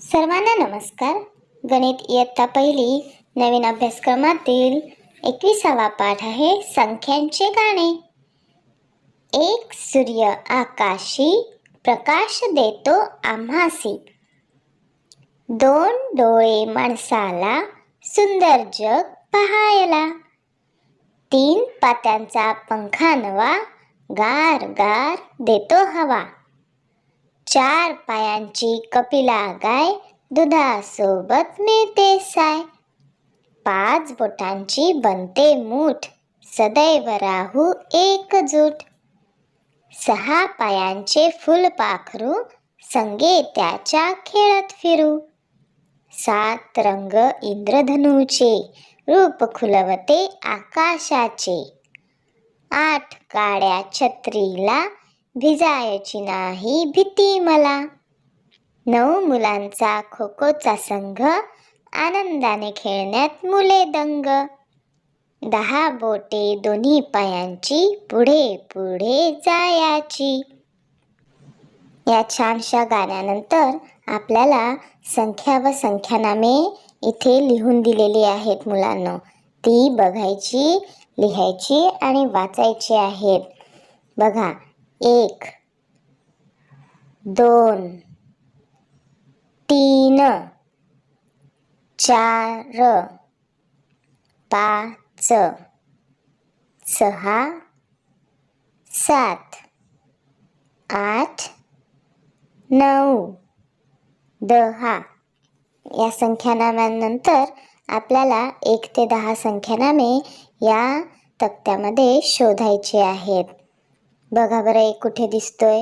सर्वांना नमस्कार. गणित इयत्ता पहिली नवीन अभ्यासक्रमातील एकविसावा पाठ आहे संख्यांचे गाणे. एक सूर्य आकाशी प्रकाश देतो आम्हासी. दोन डोळे माणसाला सुंदर जग पहायला. तीन पात्यांचा पंखानवा गार गार देतो हवा. चार पायांची कपिला गाय दुधासोबत मिळते साय. पाच बोटांची बनते मूठ सदैव राहू एकजूट. सहा पायांचे फुलपाखरू संगे त्याच्या खेळत फिरू. सात रंग इंद्रधनुचे रूप खुलवते आकाशाचे. आठ काळ्या छत्रीला भिजायची नाही भीती मला. नऊ मुलांचा खो खोचा संघ आनंदाने खेळण्यात मुले दंग. दहा बोटे दोन्ही पायांची पुढे पुढे जायाची. या छानशा गाण्यानंतर आपल्याला संख्या व संख्यानामे इथे लिहून दिलेली आहेत मुलांना. ती बघायची लिहायची आणि वाचायची आहेत. बघा एक दोन तीन चार पाच सहा सात आठ नऊ दहा. या संख्यानामांनंतर आपल्याला एक ते दहा संख्यानामे या तक्त्यामध्ये शोधायचे आहेत. बघा बरं एक कुठे दिसतोय.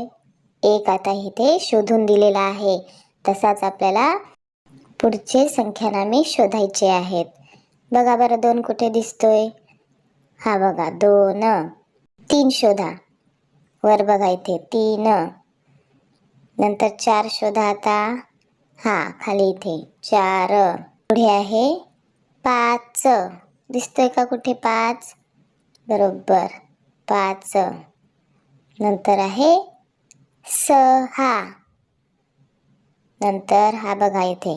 एक आता इथे शोधून दिलेला आहे. तसाच आपल्याला पुढचे संख्यानामे शोधायचे आहेत. बघा बरं दोन कुठे दिसतोय? हा बघा दोन. तीन शोधा. वर बघा इथे तीन. नंतर चार शोधा आता. हा खाली इथे. चार. पुढे आहे पाच. दिसतोय का कुठे पाच? बरोबर पाच. नंतर आहे सहा. नंतर हा बघा इथे.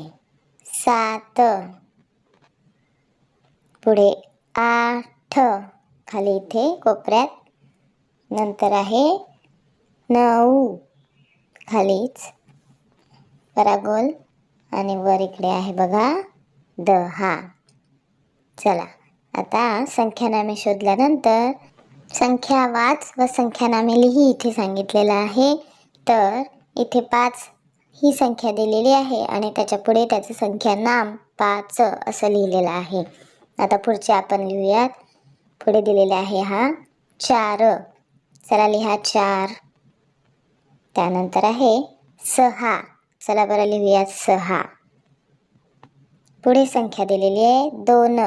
सात. पुढे आठ. खाली इथे कोपऱ्यात. नंतर आहे नऊ. खालीच. परागोल आणि वर इकडे आहे बघा दहा. चला. आता संख्यानामे शोधल्यानंतर संख्या वाच व संख्यानामे लिही इथे सांगितलेलं आहे. तर इथे पाच ही संख्या दिलेली आहे आणि त्याच्या पुढे त्याचं संख्या नाम पाच असं लिहिलेलं आहे. आता पुढचे आपण लिहूयात. पुढे दिलेले आहे हा चार. चला लिहा चार. त्यानंतर आहे सहा. चला बरं लिहूयात सहा. पुढे संख्या दिलेली आहे दोन.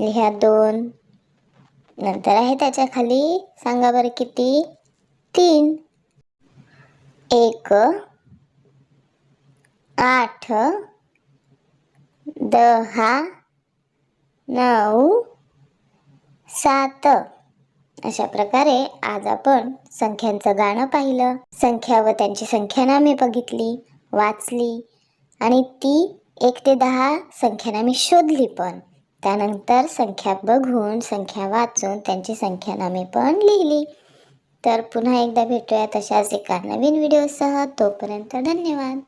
लिहा दोन. नंतर आहे त्याच्याखाली. सांगा बरं किती? तीन. एक. आठ. दहा. नऊ. सात. अशा प्रकारे आज आपण संख्यांचं गाणं पाहिलं. संख्या व त्यांची संख्यानामे बघितली वाचली. आणि ती एक ते दहा संख्यानामे शोधली पण. त्यानंतर संख्या बघून संख्या वाचून त्यांची संख्या संख्यानामे पण लिहिली. तर पुन्हा एकदा भेटूया तशाच एका नवीन व्हिडिओसह तोपर्यंत धन्यवाद.